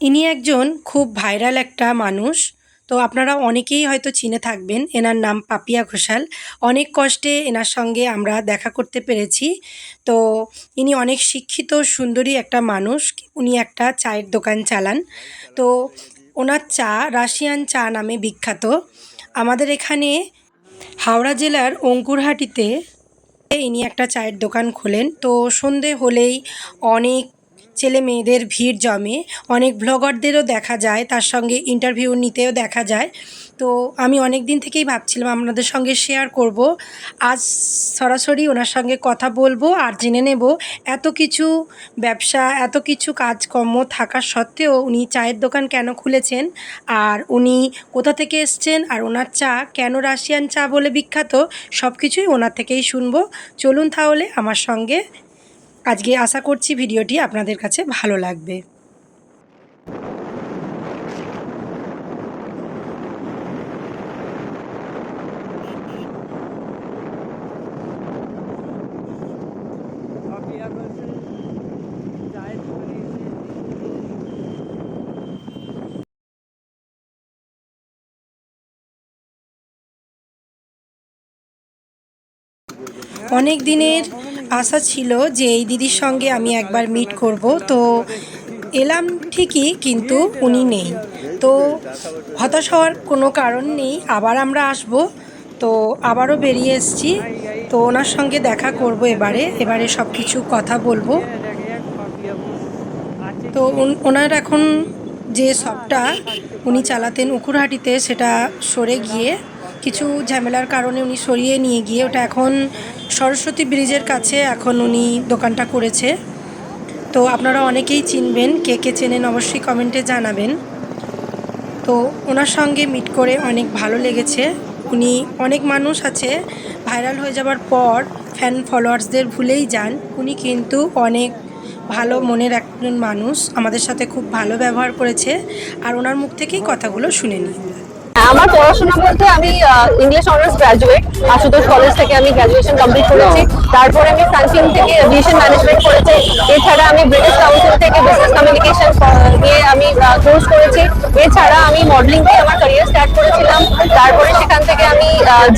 ইনি একজন খুব ভাইরাল একটা মানুষ। তো আপনারা অনেকেই হয়তো চিনে থাকবেন, এনার নাম পাপিয়া ঘোষাল। অনেক কষ্টে এনার সঙ্গে আমরা দেখা করতে পেরেছি। তো ইনি অনেক শিক্ষিত, সুন্দরী একটা মানুষ। উনি একটা চায়ের দোকান চালান। তো ওনার চা রাশিয়ান চা নামে বিখ্যাত। আমাদের এখানে হাওড়া জেলার অঙ্কুরহাটিতে ইনি একটা চায়ের দোকান খোলেন। তো সন্ধে হলেই অনেক ছেলে মেয়েদের ভিড় জমে। অনেক ব্লগারদেরও দেখা যায়, তার সঙ্গে ইন্টারভিউ নিতেও দেখা যায়। তো আমি অনেক দিন থেকেই ভাবছিলাম আপনাদের সঙ্গে শেয়ার করব। আজ সরাসরি ওনার সঙ্গে কথা বলব আর জেনে নেব এত কিছু ব্যবসা, এত কিছু কাজকর্ম থাকা সত্ত্বেও উনি চায়ের দোকান কেন খুলেছেন? আর উনি কোথা থেকে এসছেন? আর ওনার চা কেন রাশিয়ান চা বলে বিখ্যাত? সব কিছুই ওনার থেকেই শুনব। চলুন তাহলে আমার সঙ্গে আজকে আশা করছি ভিডিওটি আপনাদের কাছে ভালো লাগবে। অনেক দিনের আশা ছিল যে এই দিদির সঙ্গে আমি একবার মিট করব। তো এলাম ঠিকই, কিন্তু উনি নেই। তো হতাশ হওয়ার কোনো কারণ নেই। আবার আমরা আসব। তো আবারও বেরিয়ে এসেছি। তো ওনার সঙ্গে দেখা করব এবারে। এবারে সব কিছু কথা বলব। তো ওনার এখন যে শপটা উনি চালাতেন উকুরহাটিতে, সেটা সরে গিয়ে কিছু ঝামেলার কারণে উনি সরিয়ে নিয়ে গিয়ে ওটা এখন সরস্বতী ব্রিজের কাছে এখন উনি দোকানটা করেছে। তো আপনারা অনেকেই চিনবেন, কে কে চেনেন অবশ্যই কমেন্টে জানাবেন। তো ওনার সঙ্গে মিট করে অনেক ভালো লেগেছে। উনি অনেক মানুষ আছে, ভাইরাল হয়ে যাবার পর ফ্যান ফলোয়ার্সদের ভুলেই যান। উনি কিন্তু অনেক ভালো মনের একজন মানুষ, আমাদের সাথে খুব ভালো ব্যবহার করেছে। আর ওনার মুখ থেকেই কথাগুলো শুনে নিই আমার পড়াশোনা বলতে আমি English honours graduate Ashutosh college থেকে আমি গ্রাজুয়েশন কমপ্লিট করেছি। তারপরে আমি সানফিল্ম থেকে এভিয়েশন ম্যানেজমেন্ট করেছি। এছাড়া আমি ব্রিটিশ কাউন্সিল থেকে বিজনেস কমিউনিকেশন নিয়ে আমি কোর্স করেছি। এছাড়া আমি মডেলিং দিয়ে আমার ক্যারিয়ার স্টার্ট করেছিলাম। তারপরে সেখান থেকে আমি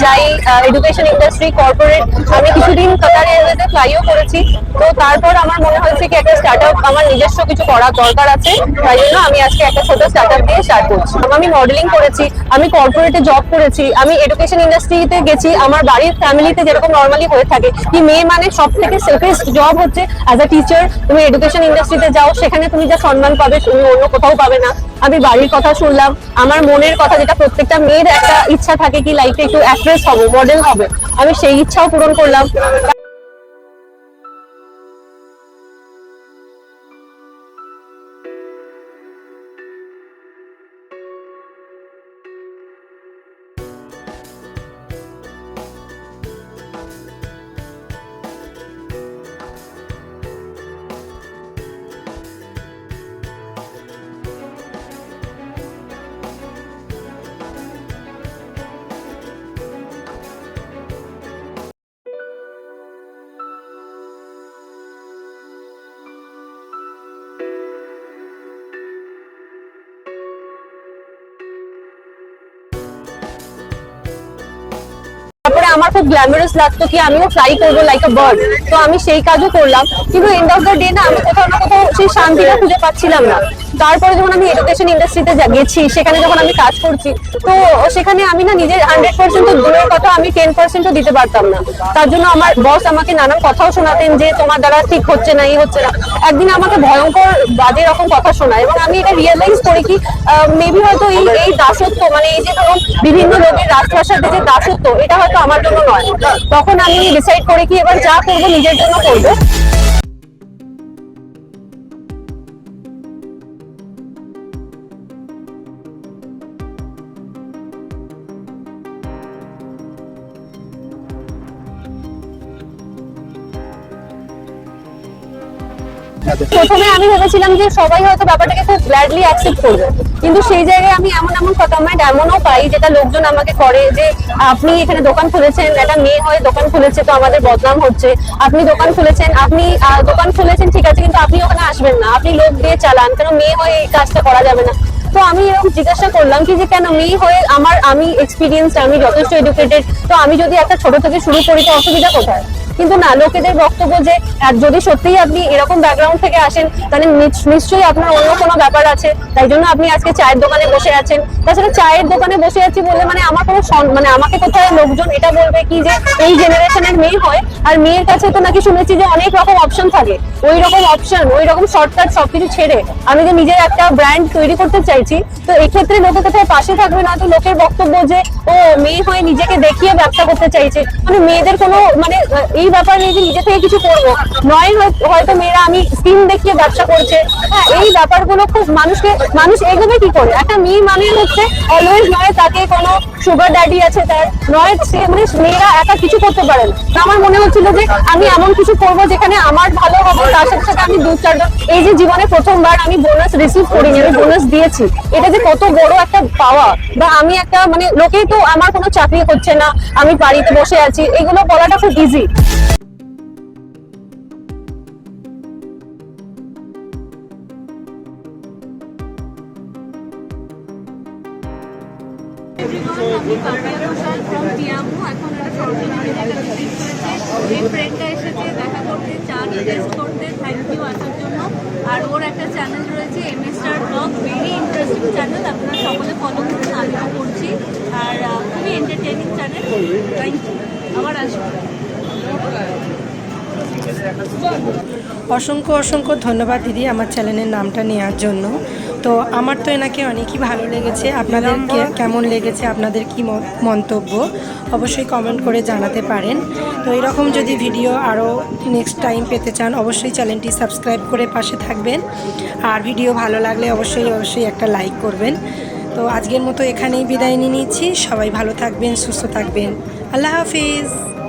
যাই এডুকেশন ইন্ডাস্ট্রি কর্পোরেট আমি কিছুদিন কাতার এয়ারওয়েজে ফ্লাইও করেছি। তো তারপর আমার মনে হয়েছে কি, একটা স্টার্ট আপ আমার নিজস্ব কিছু করার দরকার আছে। তাই জন্য আমি আজকে একটা ছোট স্টার্ট আপ দিয়ে স্টার্ট করছি। আমি মডেলিং করেছি, আমি কর্পোরেটে জব করেছি, আমি এডুকেশন ইন্ডাস্ট্রিতে গেছি, আমার বাড়ির ফ্যামিলিতে যেরকম নর্মালি হয়ে থাকে, কি মেয়ে মানে সব থেকে সেফেস্ট জব হচ্ছে অ্যাজ আ টিচার তুমি এডুকেশন ইন্ডাস্ট্রিতে যাও, সেখানে তুমি যা সম্মান পাবে, তুমি অন্য কোথাও পাবে না। আমি বাড়ির কথা শুনলাম, আমার মনের কথা যেটা প্রত্যেকটা মেয়ের একটা ইচ্ছা থাকে কি লাইফে একটু অ্যাক্ট্রেস হব মডেল হবে। আমি সেই ইচ্ছাও পূরণ করলাম। আমার খুব গ্ল্যামারাস লাগতো কি আমিও ফ্লাই করব লাইক আ বার্ড তো আমি সেই কাজও করলাম। কিন্তু এন্ড অফ দ্য ডে না আমি কোথাও না কোথাও সেই শান্তিটা খুঁজে পাচ্ছিলাম না। তারপরে যখন আমি এডুকেশন ইন্ডাস্ট্রিতে গেছি সেখানে যখন আমি কাজ করছি, তো সেখানে আমি না নিজের হান্ড্রেড পার্সেন্ট তো দূরের কথা আমি টেন পার্সেন্টও দিতে পারতাম না। তার জন্য আমার বস আমাকে নানান কথাও শোনাতেন যে, তোমার দ্বারা ঠিক হচ্ছে না, এই হচ্ছে না। একদিন আমাকে ভয়ঙ্কর বাজে রকম কথা শোনায় এবং আমি এটা রিয়েলাইজ করি কি মেবি হয়তো এই এই দাসত্ব মানে এই যে ধরুন বিভিন্ন লোকের রাজপ্রাসাদে যে দাসত্ব, এটা হয়তো আমার জন্য নয়। তখন আমি ডিসাইড করি কি, এবার যা করব নিজের জন্য করব। প্রথমে আমি ভেবেছিলাম যে সবাই হয়তো ব্যাপারটাকে খুব গ্ল্যাডলি অ্যাকসেপ্ট করবে। কিন্তু সেই জায়গায় আমি এমন এমন কমেন্ট এমনও পাই যেটা লোকজন আমাকে করে যে, আপনি এখানে দোকান খুলেছেন, একটা মেয়ে হয়ে দোকান খুলেছে, তো আমাদের বদনাম হচ্ছে। আপনি দোকান খুলেছেন, আপনি দোকান খুলেছেন, ঠিক আছে, কিন্তু আপনি ওখানে আসবেন না। আপনি লোক দিয়ে চালান, কেন মেয়ে হয়ে এই কাজটা করা যাবে না? তো আমি এরকম জিজ্ঞাসা করলাম কি যে, কেন মেয়ে হয়ে আমার, আমি এক্সপিরিয়েন্স আমি যথেষ্ট এডুকেটেড তো আমি যদি একটা ছোট থেকে শুরু করি, তো অসুবিধা কোথায়? কিন্তু না, লোকেদের বক্তব্য যে যদি সত্যিই আপনি এরকম ব্যাকগ্রাউন্ড থেকে আসেন, তাহলে নিশ্চয়ই আপনার অন্য কোনো ব্যাপার আছে। তাই জন্য আপনি আজকে চায়ের দোকানে বসে আছেন। তাছাড়া চায়ের দোকানে বসে আছি বলে মানে আমার কোনো মানে আমাকে কোথায় লোকজন এটা বলবে কি যে, এই জেনারেশনের মেয়ে হয়। আর মেয়ের কাছে তো নাকি শুনেছি যে অনেক রকম অপশন থাকে। ওই রকম অপশন ওই রকম শর্টকাট সবকিছু ছেড়ে আমি যে নিজের একটা ব্র্যান্ড তৈরি করতে চাইছি, তো এক্ষেত্রে লোকে কোথায় পাশে থাকবে না, তো লোকের বক্তব্য যে, ও, মেয়ে হয়ে নিজেকে দেখিয়ে ব্যবসা করতে চাইছে। মানে মেয়েদের কোনো মানে এই ব্যাপার নেই যে নিজে থেকে কিছু করব। নয় হয়- হয়তো মেয়েরা আমি স্কিম দেখিয়ে ব্যবসা করছে। হ্যাঁ এই ব্যাপারগুলো খুব মানুষকে, মানুষ এগোবে কি করে? একটা মেয়ে মানে হচ্ছে অলওয়েজ নয় তাকে কোনো সুগার ড্যাডি আছে তার, নয় সে মানে মেয়েরা একা কিছু করতে পারে না। আমার মনে হচ্ছিল যে আমি এমন কিছু করব যেখানে আমার ভালো হবে। তার সাথে সাথে আমি দু চারজন এই যে জীবনে প্রথমবার আমি বোনাস রিসিভ করিনি, আমি বোনাস দিয়েছি। এটা যে কত বড় একটা পাওয়া। বা আমি একটা মানে লোকেই তো আমার কোনো চাকরি হচ্ছে না, আমি বাড়িতে বসে আছি, এগুলো বলাটা খুব ইজি এখন একটা সরকারি এসেছে, দেখা করতে থ্যাংক ইউ জন্য। আর ওর একটা চ্যানেল রয়েছে ভেরি ইন্টারেস্টিং চ্যানেল করছি। আর চ্যানেল থ্যাংক ইউ আবার আসব। অসংখ্য অসংখ্য ধন্যবাদ দিদি আমার চ্যানেলের নামটা নেওয়ার জন্য। তো আমার তো এনাকে অনেকই ভালো লেগেছে। আপনাদের কে- কেমন লেগেছে? আপনাদের কি মন্তব্য? অবশ্যই কমেন্ট করে জানাতে পারেন। তো এরকম যদি ভিডিও আরও নেক্সট টাইম পেতে চান অবশ্যই চ্যানেলটি সাবস্ক্রাইব করে পাশে থাকবেন। আর ভিডিও ভালো লাগলে অবশ্যই অবশ্যই একটা লাইক করবেন। তো আজকের মতো এখানেই বিদায় নিয়ে নিচ্ছি। সবাই ভালো থাকবেন সুস্থ থাকবেন। আল্লাহ হাফিজ।